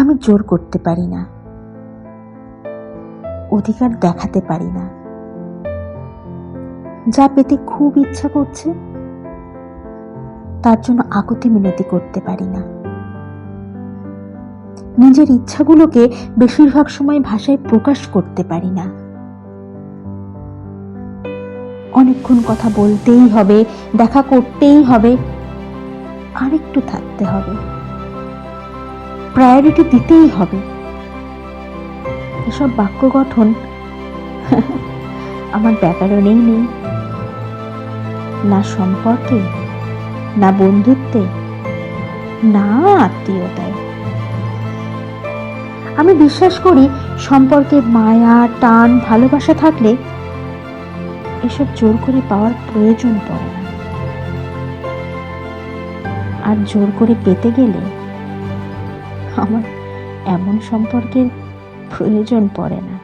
আমি জোর করতে পারি না। অধিকার দেখাতে পারি না। যা পেতে খুব ইচ্ছা করছে, তার জন্য আকুতি মিনতি করতে পারি না। নিজের ইচ্ছাগুলোকে বেশিরভাগ সময় ভাষায় প্রকাশ করতে পারি না। অনেকক্ষণ কথা বলতেই হবে, দেখা করতেই হবে, আরেকটু থাকতে হবে। প্রায়োরিটি দিতেই হবে। এসব বাক্য গঠন আমার ব্যাকরণেই নেই। না সম্পর্কে, না বন্ধুত্বে, না আত্মীয়তায়। আমি বিশ্বাস করি সম্পর্কে মায়া, টান, ভালোবাসা থাকলে এসব জোর করে পাওয়ার প্রয়োজন পড়ে না। আর জোর করে পেতে গেলে আমার এমন সম্পর্কের প্রয়োজন পড়ে না।